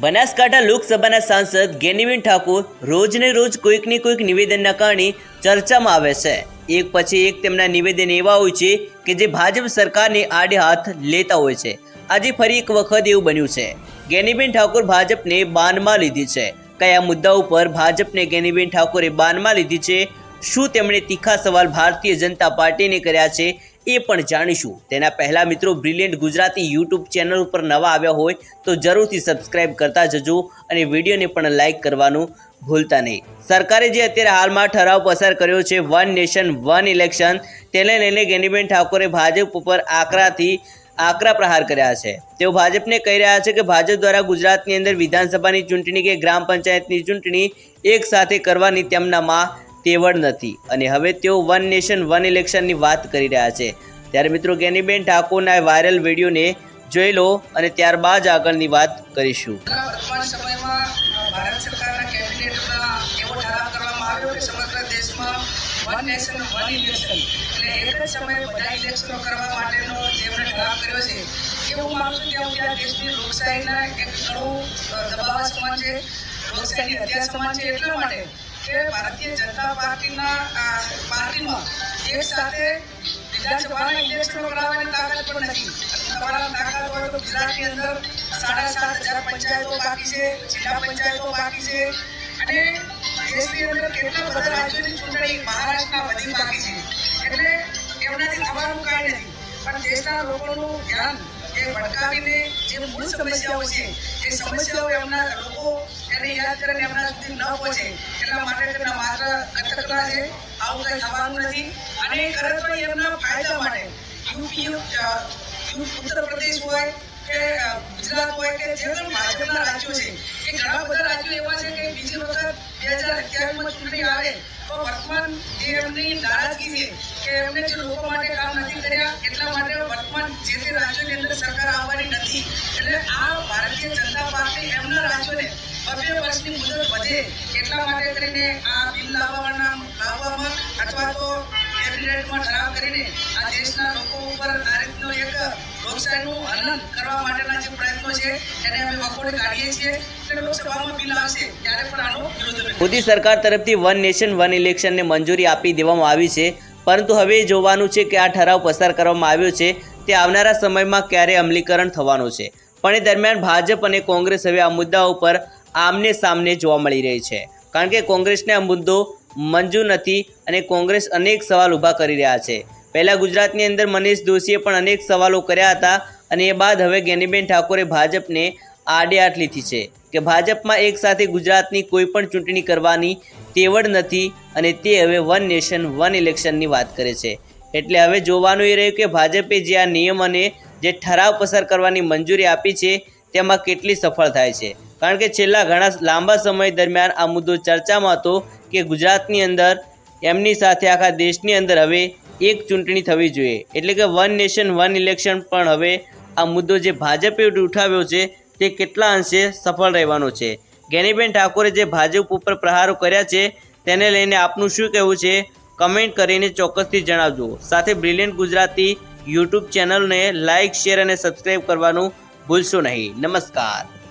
બનાસકાંઠા લોકસભાના સાંસદ ગેનીબેન ઠાકોર રોજને રોજ કોઈકને કોઈક નિવેદનના કારણે ચર્ચામાં આવે છે. એક પછી એક તેમના નિવેદન એવા હોય છે કે જે ભાજપ સરકારને આડે હાથ લેતા હોય છે. આજે ફરી એક વખત એવું બન્યું છે. ગેનીબેન ઠાકોર ભાજપને બાનમાં લીધી છે. કયા મુદ્દા ઉપર ભાજપને ગેનીબેન ઠાકોરે બાનમાં લીધી છે? શું તેમણે તીખા સવાલ ભારતીય જનતા પાર્ટીને કર્યા છે? એ પણ જાણીશું. તેના પહેલાં મિત્રો બ્રિલિયન્ટ ગુજરાતી યુટ્યુબ ચેનલ ઉપર નવા આવ્યા હોય તો જરૂરથી સબસ્ક્રાઇબ કરતા જજો અને વિડીયોને પણ લાઇક કરવાનું ભૂલતા નહીં. સરકારે જે અત્યારે હાલમાં ઠરાવ પસાર કર્યો છે વન નેશન વન ઇલેક્શન તેને લઈને ગેનીબેન ઠાકોરે ભાજપ ઉપર આકરાથી આકરા પ્રહાર કર્યા છે. તેઓ ભાજપને કહી રહ્યા છે કે ભાજપ દ્વારા ગુજરાતની અંદર વિધાનસભાની ચૂંટણી કે ગ્રામ પંચાયતની ચૂંટણી એક સાથે કરવાની તેમનામાં તેવડ નથી. અને હવે તેઓ વન નેશન વન ઇલેક્શનની વાત કરી રહ્યા છે. ત્યારે મિત્રો ગેનીબેન ઠાકોરના વાયરલ વિડીયોને જોઈ લો અને ત્યારબાદ આગળની વાત કરીશું. ભારત સરકારના કેબિનેટમાં એવો ઠરાવ કરવામાં આવ્યો કે સમગ્ર દેશમાં વન નેશન વન ઇલેક્શન એટલે એક જ સમયે બધા ઇલેક્શનો કરવા માટેનો જે એમણે ઠરાવ કર્યો છે એ હું માનું છું કે હું આ દેશની લોકશાહીના એક ઘણું અ, સમાન છે. લોકશાહીની હત્યા સમાન છે એટલા માટે કે ભારતીય જનતા પાર્ટીના પાર્ટીમાં એક સાથે વિધાનસભાના ઇલેક્શનો કરાવવાની તાકાત પણ નથી. તમારા તાકાત હોય તો ગુજરાતની અંદર સાડા સાત હજાર પંચાયતો બાકી છે, જિલ્લા પંચાયતો બાકી છે. અને દેશની અંદર કેટલા બધા રાજ્યોની ચૂંટણી મહારાષ્ટ્રમાં બધી બાકી છે. એટલે એમનાથી થવાનું કાંઈ નથી. પણ દેશના લોકોનું ધ્યાન એ ભટકાવીને જે મૂળ સમસ્યાઓ છે, એ સમસ્યાઓ એમના લોકો એને યાદ કરીને એમના સુધી ન પહોંચે, એટલા માટે તેમના માત્ર કટકના છે, આવું કંઈ થવાનું નથી. અને એ એમના ફાયદા માટે યુપી ઉત્તર પ્રદેશ હોય કે ગુજરાત હોય કે જે પણ ભાજપના રાજ્યો છે, એ ઘણા બધા રાજ્યો એવા છે કે બીજી વખત બે હજાર અગિયારમાં ચૂંટણી આવે તો વર્તમાન આ ભારતીય જનતા પાર્ટી એમના રાજ્યોને બબે વર્ષની મુદત વધે એટલા માટે કરીને આ બિલ લાવવાના, લાવવામાં અથવા તો કેબિનેટમાં ઠરાવ કરીને આ દેશના લોકો ઉપર આ રીતનો એક લોકશાહીનું હનન કરવા માટેના જે પ્રયત્નો છે, એને અમે વખોડી કાઢીએ છીએ. મોદી સરકાર તરફથી વન નેશન, વન ઇલેક્શનને મંજૂરી આપી દેવામાં આવી છે. પરંતુ હવે જોવાનું છે કે આ ઠરાવ પસાર કરવામાં આવ્યો છે તે આવનારા સમયમાં ક્યારે અમલીકરણ થવાનું છે. પણ એ દરમિયાન ભાજપ અને કોંગ્રેસ હવે આ મુદ્દા ઉપર આમને સામને જોવા મળી રહી છે. કારણ કે કોંગ્રેસને આ મુદ્દો મંજૂર નથી અને કોંગ્રેસ અનેક સવાલ ઊભા કરી રહ્યા છે. પહેલાં ગુજરાતની અંદર મનીષ દોશીએ પણ અનેક સવાલો કર્યા હતા અને એ બાદ હવે ગેનીબેન ઠાકોરે ભાજપને આડેઆટ લીધી છે કે ભાજપમાં એક સાથે ગુજરાતની કોઈ પણ ચૂંટણી કરવાની તેવડ નથી અને તે હવે વન નેશન, વન ઇલેક્શનની વાત કરે છે. એટલે હવે જોવાનું એ રહ્યું કે ભાજપે જે આ નિયમ અને જે ઠરાવ પસાર કરવાની મંજૂરી આપી છે, તેમાં કેટલી સફળ થાય છે. કારણ કે છેલ્લા ઘણા લાંબા સમય દરમિયાન આ મુદ્દો ચર્ચામાં હતો કે ગુજરાતની અંદર, એમની સાથે આખા દેશની અંદર હવે એક ચૂંટણી થવી જોઈએ. એટલે કે વન નેશન વન ઇલેક્શન પણ હવે આ મુદ્દો જે ભાજપે ઉઠાવ્યો છે, તે કેટલા અંશે સફળ રહેવાનો છે? જ્ઞાનીબેન ઠાકોરે જે ભાજપ ઉપર પ્રહારો કર્યા છે, તેને લઈને આપનું શું કહેવું છે? કમેન્ટ કરીને ચોક્કસથી જણાવજો. સાથે બ્રિલિયન્ટ ગુજરાતી યુટ્યુબ ચેનલને લાઇક શેર અને સબસ્ક્રાઈબ કરવાનું ભૂલશો નહીં. નમસ્કાર.